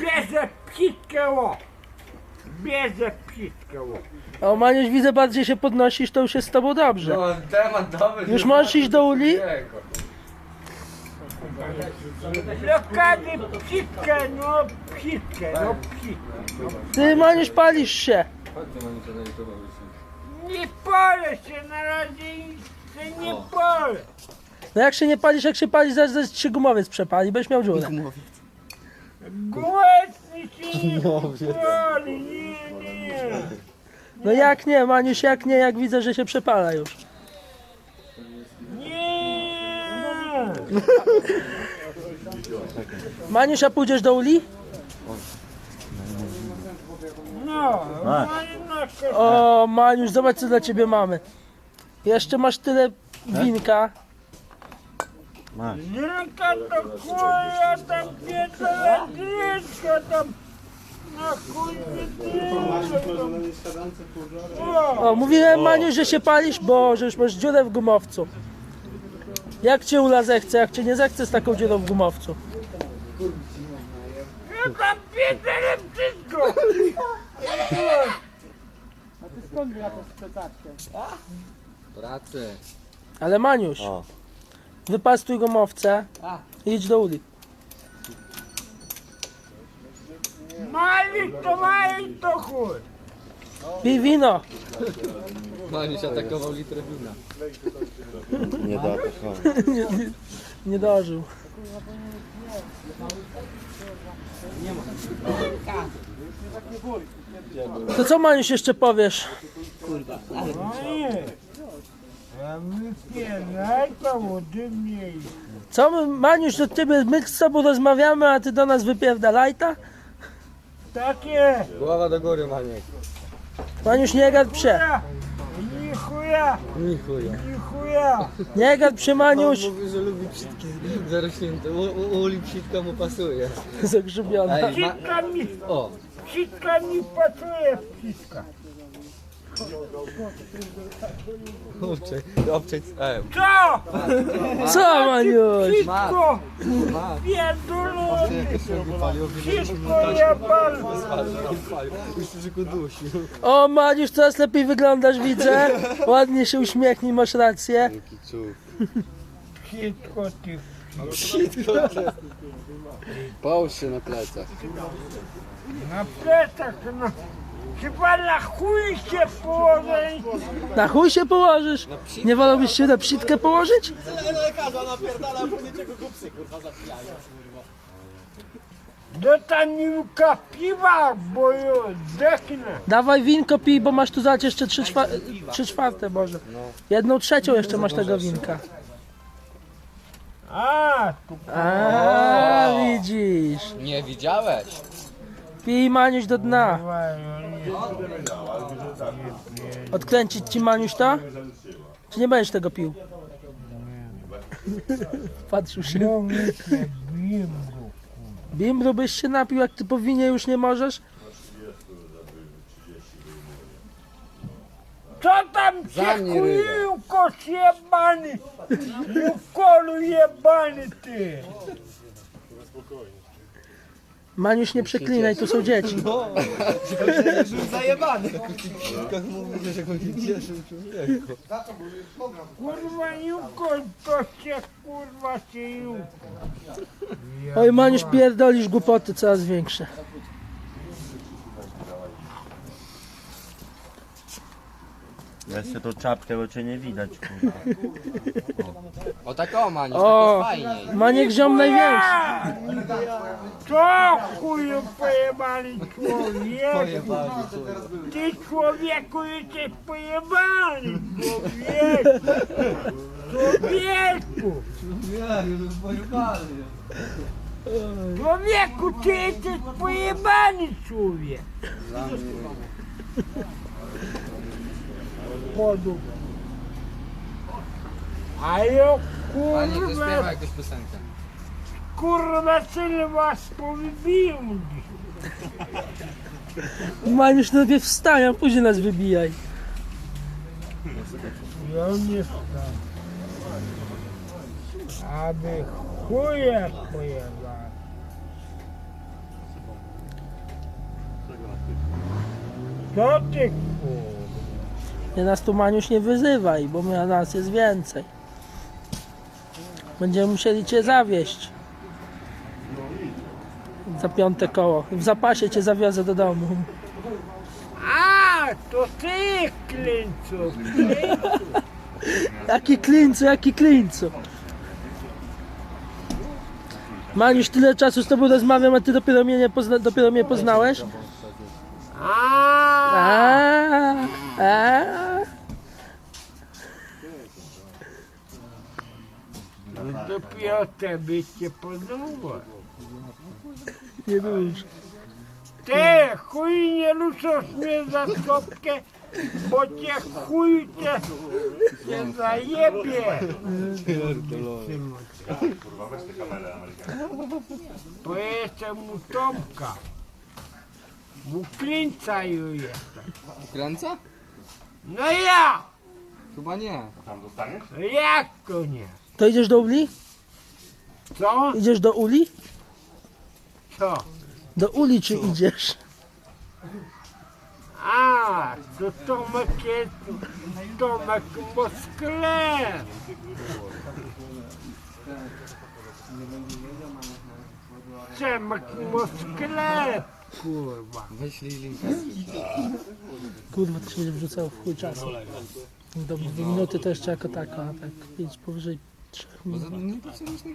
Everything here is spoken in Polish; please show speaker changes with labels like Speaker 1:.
Speaker 1: Bierze psitkę o. Bierze psitkę o.
Speaker 2: O Maniuś widzę bardziej się podnosisz, to już jest z tobą dobrze.
Speaker 3: No, temat dobry.
Speaker 2: Już możesz iść do uli?
Speaker 3: Jego.
Speaker 1: Blokady psitkę, no psitkę, no psitkę.
Speaker 2: Ty Maniuś palisz się.
Speaker 3: Chodź, to mam to na YouTube wyślij.
Speaker 1: Nie polę się na razie i się nie polę.
Speaker 2: No jak się nie palisz, jak się palisz, zaraz, zaraz ci się gumowiec przepali, będziesz miał dziurę.
Speaker 1: Głośny się nie poli, nie, nie.
Speaker 2: No jak nie, Maniuś, jak nie, jak widzę, że się przepala już.
Speaker 1: Nie.
Speaker 2: Maniuś, a pójdziesz do uli?
Speaker 1: No, no, no,
Speaker 2: O Maniuś, zobacz co dla ciebie mamy. Jeszcze masz tyle winka.
Speaker 1: Zrynka to kurwa tam dziecko tam na kurwy O,
Speaker 2: O, mówiłem Maniuś, że się palisz, bo że już masz dziurę w gumowcu. Jak cię ula zechce, jak cię nie zechce z taką dziurą w gumowcu?
Speaker 1: ja tam pierdolę wszystko.
Speaker 3: Pracy.
Speaker 2: Ale Maniuś, wypastuj gumowce i idź do uli.
Speaker 1: Mali to mali to chuj.
Speaker 2: Pij wino.
Speaker 3: Maniuś atakował litrę wina.
Speaker 4: Nie da tak,
Speaker 2: nie, nie, nie dożył. To co Maniusz jeszcze powiesz?
Speaker 1: No
Speaker 2: Co my, Maniusz do ciebie, my z tobą rozmawiamy, a ty do nas wypierdalajta?
Speaker 1: Takie.
Speaker 3: Głowa do góry, Maniek.
Speaker 2: Maniuś nie gad psie.
Speaker 1: Ni chuja,
Speaker 3: Ni chuja.
Speaker 1: ni chuja.
Speaker 2: Nie gad psie Maniusz.
Speaker 3: mówi, że lubi psitki zarośnięte. U, u, uli psitka mu pasuje.
Speaker 2: Zagrzybiona.
Speaker 1: Psitka mi,
Speaker 3: O,
Speaker 1: psitka mi pasuje psitka.
Speaker 3: Kurczę. Obczaj, ej.
Speaker 1: Co?
Speaker 2: Co Maniuś?
Speaker 1: Psitko. Pierdolony. Psitko jebane.
Speaker 3: Już tylko dusił.
Speaker 2: O Maniusz, coraz lepiej wyglądasz widzę. Ładnie się uśmiechnij, masz rację.
Speaker 1: Psitko ty.
Speaker 4: Połóż się na plecach.
Speaker 1: Na plecach, no. Chyba na chuj się położę.
Speaker 2: Na chuj się położysz? Nie wolałbyś się na psitkę położyć?
Speaker 1: Do taniłka piwa, bo ją zdechnę.
Speaker 2: Dawaj winko pij, bo masz tu zać jeszcze trzy, czwa- trzy czwarte może. Jedną trzecią jeszcze masz tego winka.
Speaker 1: A, tu
Speaker 2: A widzisz.
Speaker 3: Nie widziałeś?
Speaker 2: Pij Maniuś do dna. Odkręcić ci Maniuś to? Czy nie będziesz tego pił? Patrzył się.
Speaker 1: No.
Speaker 2: Bimbru byś się napił, jak ty po winie już nie możesz?
Speaker 1: Co tam chuju, kosz jebany? Jukolu jebany ty.
Speaker 2: Maniuś nie przeklinaj, tu są dzieci.
Speaker 3: Zajebany. Jak mówi, że go nie cieszył człowieku.
Speaker 1: Kurwa to się kurwa się.
Speaker 2: Oj Maniuś pierdolisz głupoty coraz większe.
Speaker 4: Sobie tą czapkę, bo cię nie widać, kurwa.
Speaker 3: O tak o, Maniuś,
Speaker 2: O,
Speaker 3: tak jest fajniej.
Speaker 2: Maniek ziom największy.
Speaker 1: Co chuju pojebany człowieku? Ty człowieku jesteś pojebany, człowieku. Człowieku. Człowieku, ty jesteś pojebany człowiek polu. Aí eu
Speaker 3: Pani, to śpiewa
Speaker 1: kurwa,
Speaker 3: jakąś piosenkę.
Speaker 1: kurwa tyle was powybijam.
Speaker 2: Mariusz, najpierw wstań, a później nas wybijaj.
Speaker 1: Ja nie wstałem. Aby chuja pojebać. Co ty kurwa?
Speaker 2: Nie nas tu Maniuś nie wyzywaj, bo my, nas jest więcej. Będziemy musieli cię zawieść. Za piąte koło. W zapasie cię zawiozę do domu.
Speaker 1: A, to ty klinczu.
Speaker 2: Jaki klincu, jaki klincu. Maniuś, tyle czasu z tobą rozmawiam, a ty dopiero mnie, nie pozna, dopiero mnie poznałeś?
Speaker 1: A,
Speaker 2: A, a.
Speaker 1: dopiero tebe cię podoba.
Speaker 2: Nie rusz.
Speaker 1: Ty, chuj nie ruszasz mnie za stopkę, bo cię chuj cię, cię zajebie. To jestem u Tomka. U Klinca już jestem.
Speaker 3: Kręca?
Speaker 1: No ja!
Speaker 3: Chyba nie.
Speaker 1: Jak to nie?
Speaker 2: To idziesz do uli?
Speaker 1: Co?
Speaker 2: Idziesz do uli?
Speaker 1: Co?
Speaker 2: Do uli czy idziesz?
Speaker 1: A, to Tomek jest Tomek Moskler. Tomek Moskler, kurwa.
Speaker 3: Weź linka.
Speaker 2: Kurwa, to się będzie wrzucało w chuj czasu. Do dwie minuty to jeszcze jako tako, a tak pięć powyżej
Speaker 3: Ну, це не